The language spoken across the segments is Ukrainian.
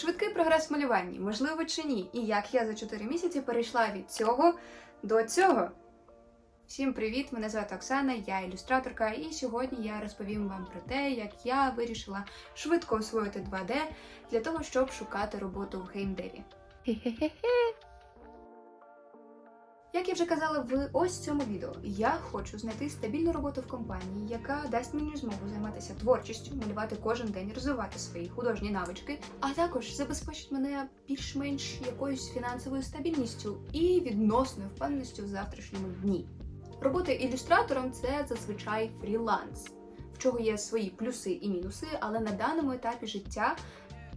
Швидкий прогрес в малюванні, можливо чи ні, і як я за 4 місяці перейшла від цього до цього. Всім привіт! Мене звати Оксана, я ілюстраторка, і сьогодні я розповім вам про те, як я вирішила швидко освоїти 2D для того, щоб шукати роботу в геймдеві. Як я вже казала в ось цьому відео, я хочу знайти стабільну роботу в компанії, яка дасть мені змогу займатися творчістю, малювати кожен день, розвивати свої художні навички, а також забезпечить мене більш-менш якоюсь фінансовою стабільністю і відносною впевненістю в завтрашньому дні. Робота ілюстратором це зазвичай фріланс, в чого є свої плюси і мінуси, але на даному етапі життя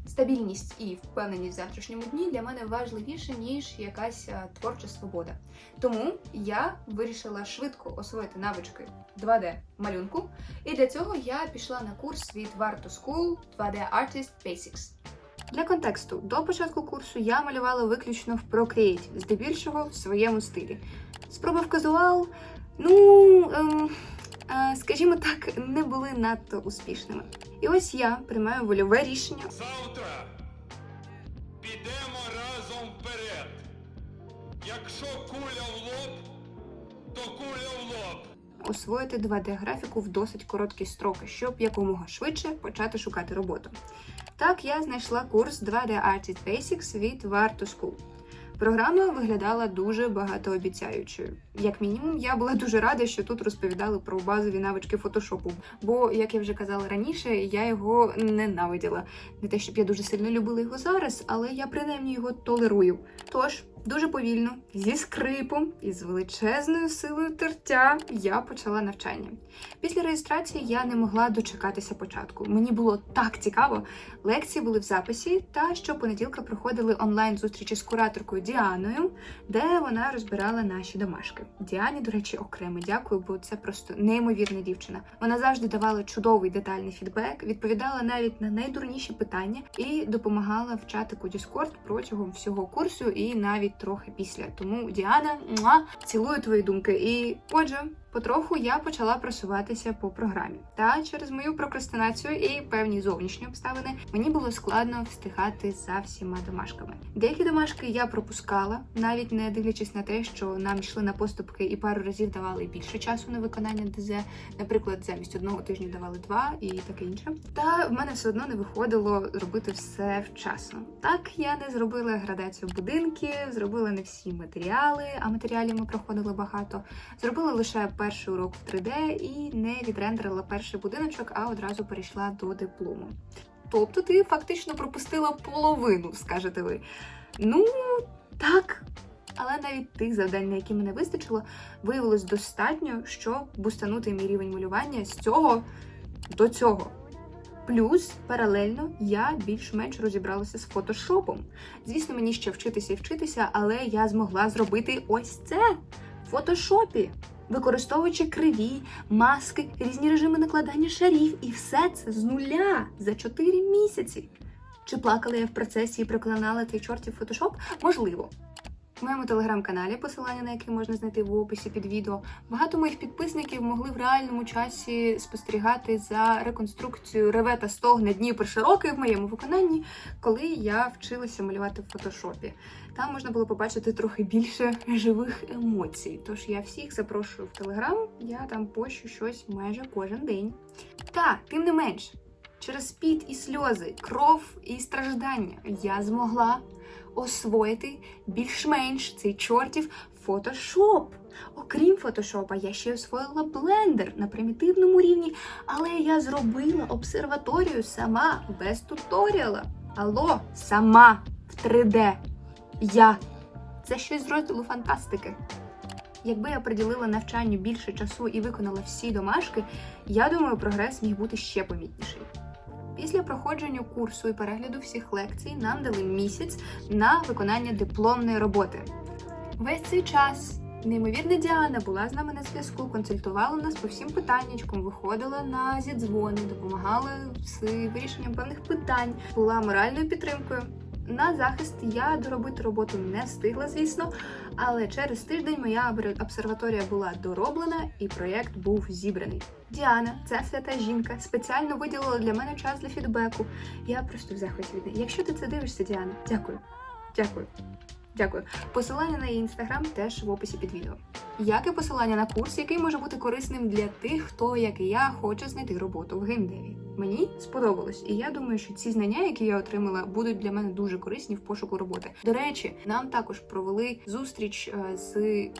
стабільність і впевненість в завтрашньому дні для мене важливіше, ніж якась е, творча свобода. Тому я вирішила швидко освоїти навички 2D малюнку, і для цього я пішла на курс від Varto School 2D Artist Basics. Для контексту, до початку курсу я малювала виключно в Procreate, здебільшого в своєму стилі. Спроби в казуал, ну, ем, скажімо так, не були надто успішними. І ось я приймаю вольове рішення Завтра підемо разом вперед. Якщо куля в лоб, то куля в лоб. освоїти 2D-графіку в досить короткі строки, щоб якомога швидше почати шукати роботу. Так я знайшла курс 2D Artist Basics від Varto School. Програма виглядала дуже багатообіцяючою. Як мінімум, я була дуже рада, що тут розповідали про базові навички фотошопу. Бо, як я вже казала раніше, я його ненавиділа. Не те, щоб я дуже сильно любила його зараз, але я принаймні його толерую. Тож, дуже повільно, зі скрипом і з величезною силою тертя я почала навчання. Після реєстрації я не могла дочекатися початку. Мені було так цікаво. Лекції були в записі, та щопонеділка проходили онлайн зустрічі з кураторкою Діаною, де вона розбирала наші домашки. Діані, до речі, окремо дякую, бо це просто неймовірна дівчина. Вона завжди давала чудовий детальний фідбек, відповідала навіть на найдурніші питання і допомагала в чатику Discord протягом всього курсу і навіть трохи після. Тому Діана, муа, цілую твої думки. І отже. Потроху я почала просуватися по програмі. Та через мою прокрастинацію і певні зовнішні обставини мені було складно встигати за всіма домашками. Деякі домашки я пропускала, навіть не дивлячись на те, що нам йшли на поступки і пару разів давали більше часу на виконання ДЗ. Наприклад, замість одного тижня давали два і таке інше. Та в мене все одно не виходило робити все вчасно. Так я не зробила градацію будинків, зробила не всі матеріали, а матеріалів ми проходили багато. Зробила лише перший урок в 3D і не відрендерила перший будиночок, а одразу перейшла до диплому. Тобто ти фактично пропустила половину, скажете ви. Ну, так. Але навіть тих завдань, на які мене вистачило, виявилось достатньо, щоб бустанути мій рівень малювання з цього до цього. Плюс паралельно я більш-менш розібралася з фотошопом. Звісно, мені ще вчитися і вчитися, але я змогла зробити ось це в фотошопі використовуючи криві, маски, різні режими накладання шарів, і все це з нуля за 4 місяці. Чи плакала я в процесі і проклинала цей чортів фотошоп? Можливо. В моєму телеграм-каналі, посилання на який можна знайти в описі під відео, багато моїх підписників могли в реальному часі спостерігати за реконструкцією ревета стогне Дніпр широкий в моєму виконанні, коли я вчилася малювати в фотошопі. Там можна було побачити трохи більше живих емоцій. Тож я всіх запрошую в телеграм, я там пощу щось майже кожен день. Та, тим не менш, через піт і сльози, кров і страждання я змогла освоїти більш-менш цей чортів фотошоп. Окрім фотошопа, я ще освоїла блендер на примітивному рівні, але я зробила обсерваторію сама без туторіала. Алло, сама в 3D. Я. Це щось з розділу фантастики. Якби я приділила навчанню більше часу і виконала всі домашки, я думаю, прогрес міг бути ще помітніший. Після проходження курсу і перегляду всіх лекцій нам дали місяць на виконання дипломної роботи. Весь цей час неймовірна Діана була з нами на зв'язку, консультувала нас по всім питаннячкам, виходила на зідзвони, допомагала з вирішенням певних питань, була моральною підтримкою. На захист я доробити роботу не встигла, звісно, Але через тиждень моя обсерваторія була дороблена і проєкт був зібраний. Діана, ця свята жінка, спеціально виділила для мене час для фідбеку. Я просто в захваті від неї. Якщо ти це дивишся, Діана, дякую. Дякую. Дякую. Посилання на її інстаграм теж в описі під відео. Як і посилання на курс, який може бути корисним для тих, хто, як і я, хоче знайти роботу в геймдеві. Мені сподобалось, і я думаю, що ці знання, які я отримала, будуть для мене дуже корисні в пошуку роботи. До речі, нам також провели зустріч е, з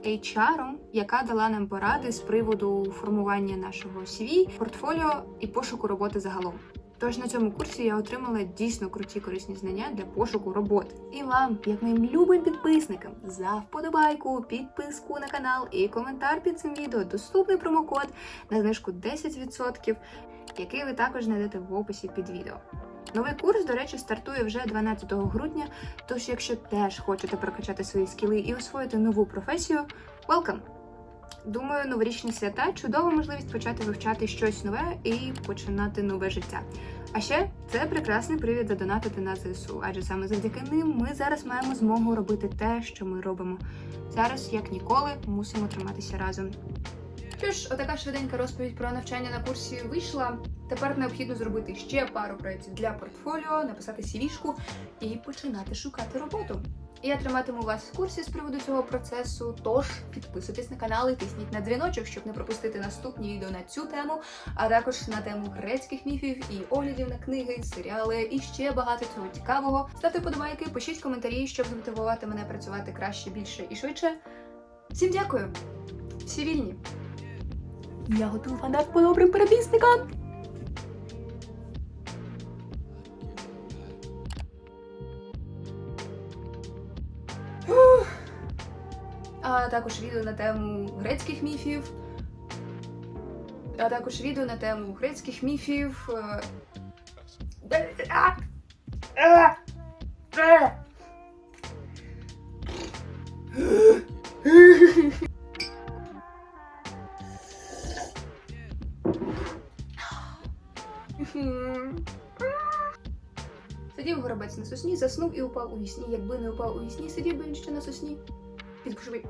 HR, яка дала нам поради з приводу формування нашого CV, портфоліо і пошуку роботи загалом. Тож на цьому курсі я отримала дійсно круті корисні знання для пошуку роботи. І вам, як моїм любим підписникам, за вподобайку, підписку на канал і коментар під цим відео доступний промокод на знижку 10%, який ви також знайдете в описі під відео. Новий курс, до речі, стартує вже 12 грудня. Тож, якщо теж хочете прокачати свої скіли і освоїти нову професію, welcome! Думаю, новорічні свята чудова можливість почати вивчати щось нове і починати нове життя. А ще це прекрасний привід задонатити на ЗСУ, адже саме завдяки ним ми зараз маємо змогу робити те, що ми робимо. Зараз, як ніколи, мусимо триматися разом. Що ж, отака швиденька розповідь про навчання на курсі вийшла. Тепер необхідно зробити ще пару проєктів для портфоліо, написати CV-шку і починати шукати роботу. Я триматиму вас в курсі з приводу цього процесу. Тож підписуйтесь на канал і тисніть на дзвіночок, щоб не пропустити наступні відео на цю тему, а також на тему грецьких міфів і оглядів на книги, серіали і ще багато цього цікавого. Ставте подобайки, пишіть коментарі, щоб змотивувати мене працювати краще, більше і швидше. Всім дякую! Всі вільні! Я готую фанат по добрим переписникам! А також відео на тему грецьких міфів, а також відео на тему грецьких міфів. е, а, а. Сидів горобець на сосні, заснув і упав у вісні. Якби не упав у вісні, сидів би він ще на сосні. Підпиши.